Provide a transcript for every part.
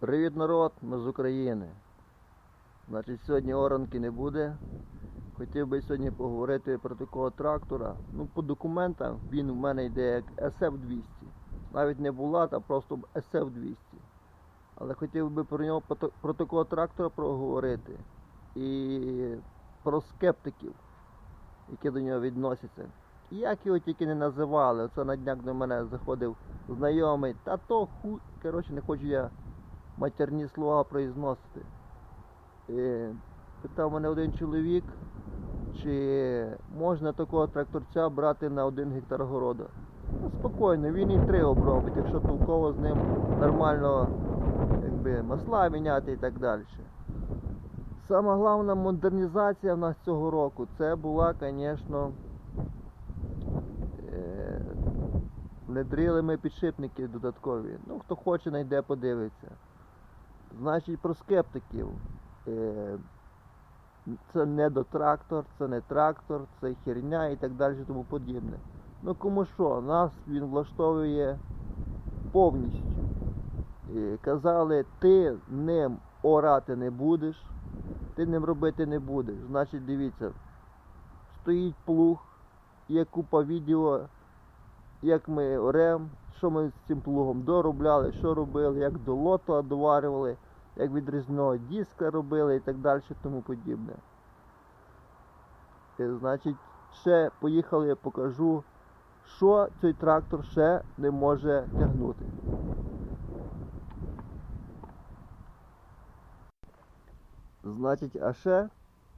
Привіт народ, ми з України. Значить, сьогодні оранки не буде. Хотів би сьогодні поговорити про такого трактора. Ну, по документам він у мене йде як SF200. Навіть не Булат, а просто SF200. Але хотів би про нього про такого трактора проговорити. І про скептиків, які до нього відносяться. Як його тільки не називали, оце на днях до мене заходив знайомий, та то ху... Коротше, не хочу я матерні слова произносити. Е, питав мене один чоловік, чи можна такого тракторця брати на один гектар городу. Ну, спокійно, він і три обробить, якщо толково з ним нормально якби, масла міняти і так далі. Сама головна модернізація в нас цього року це була, звісно, е, внедрили ми підшипники додаткові. Ну, хто хоче, найде, подивиться. Значить, про скептиків. Е, Це не до трактор, це не трактор, це херня і так далі тому подібне. Ну кому що, нас він влаштовує повністю. Е, Казали, ти ним орати не будеш, ти ним робити не будеш. Значить, дивіться, стоїть плуг, є купа відео, як ми орем, що ми з цим плугом доробляли, що робили, як до лото доварювали, як від різного диска робили і так далі тому подібне. Е, Значить, ще поїхали, я покажу, що цей трактор ще не може тягнути. Значить, а ще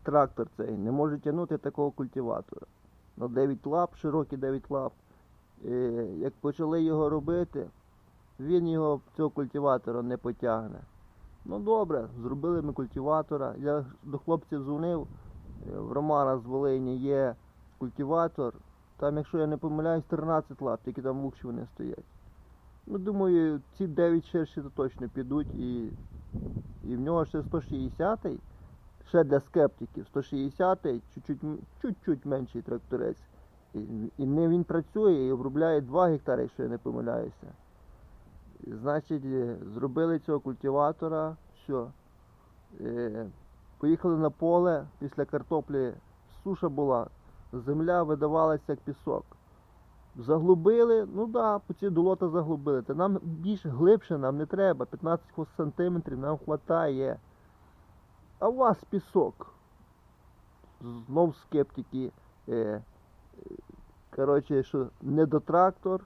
трактор цей не може тягнути такого культиватора. На 9 лап, широкі 9 лап. Е, Як почали його робити, він його цього культиватора не потягне. Ну добре, зробили ми культиватора. Я до хлопців дзвонив. е, В Романа з Волині є культиватор. Там, якщо я не помиляюсь, 13 лап, тільки там лучше вони стоять. Ну, думаю, ці 9 ширші то точно підуть і, і в нього ще 160-й, ще для скептиків, 160-й, чуть-чуть, менший тракторець. І, і не він працює і обробляє 2 гектари, якщо я не помиляюся. Значить, е, зробили цього культиватора, все. Поїхали на поле, після картоплі суша була, земля видавалася як пісок. Заглубили, ну да, по ці долота заглубили. Та нам більш глибше нам не треба, 15 сантиметрів нам вистачає. А у вас пісок. Знов скептики. Е, е, коротше, що не до трактор,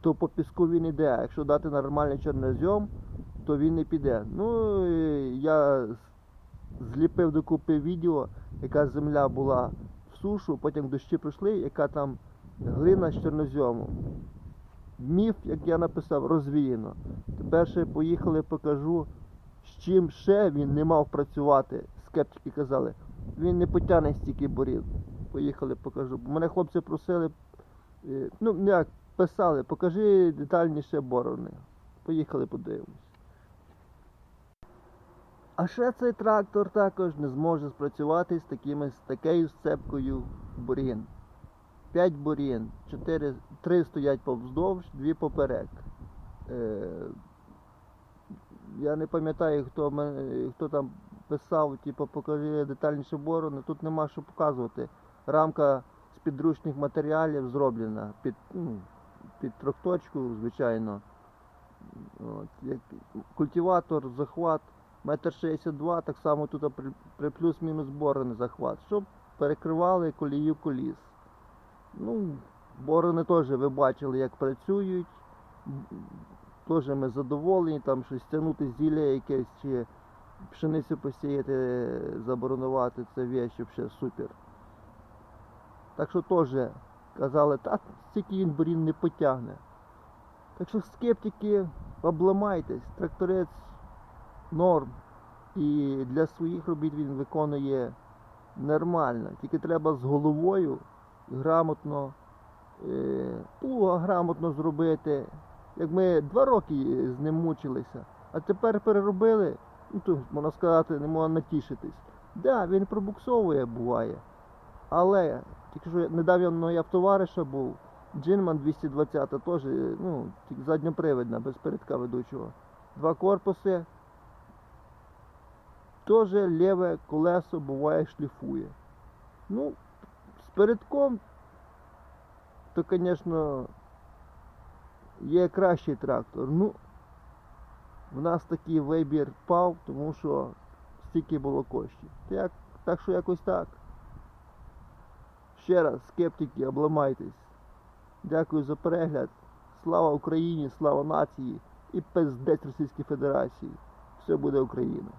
то по піску він іде. А якщо дати нормальний чорнозьом, то він не піде. Ну, я зліпив докупи відео, яка земля була в сушу, потім дощі пройшли, яка там глина з чорнозьому. Міф, як я написав, розвіяно. Тепер ще поїхали, покажу, з чим ще він не мав працювати. Скептики казали, він не потягне стільки борів. Поїхали, покажу. Мене хлопці просили, е, ну як писали, покажи детальніше борони. Поїхали, подивимось. А ще цей трактор також не зможе спрацювати з такими з такою сцепкою борін. 5 борін, 4, 3 стоять повздовж, 2 поперек. Е, я не пам'ятаю, хто, хто там писав, типу, покажи детальніше борони. Тут нема що показувати. Рамка з підручних матеріалів зроблена під, ну, під трьохточку, звичайно. От, культиватор, захват, метр шістдесят два, так само тут при, при плюс-мінус борони захват, щоб перекривали колію коліс. Ну, борони теж ви бачили, як працюють. Теж ми задоволені, там щось тягнути зілля якесь чи пшеницю посіяти, заборонувати, це вещь взагалі супер. Так що теж казали, та стільки він борін не потягне. Так що скептики, обламайтесь, тракторець норм. І для своїх робіт він виконує нормально. Тільки треба з головою грамотно е, плуга грамотно зробити. Як ми два роки з ним мучилися, а тепер переробили, ну то можна сказати, не можна натішитись. Да, він пробуксовує буває. Але тільки що недавно я в товариша був, Джинман 220 теж, ну, задньопривідна, без передка ведучого. два корпуси. Теж ліве колесо буває шліфує. Ну, з передком, то, звісно, є кращий трактор. Ну, в нас такий вибір впав, тому що стільки було коштів. Так, так що якось так. Ще раз, скептики, обламайтесь. Дякую за перегляд. Слава Україні, слава нації і пиздець Російській Федерації. Все буде Україна.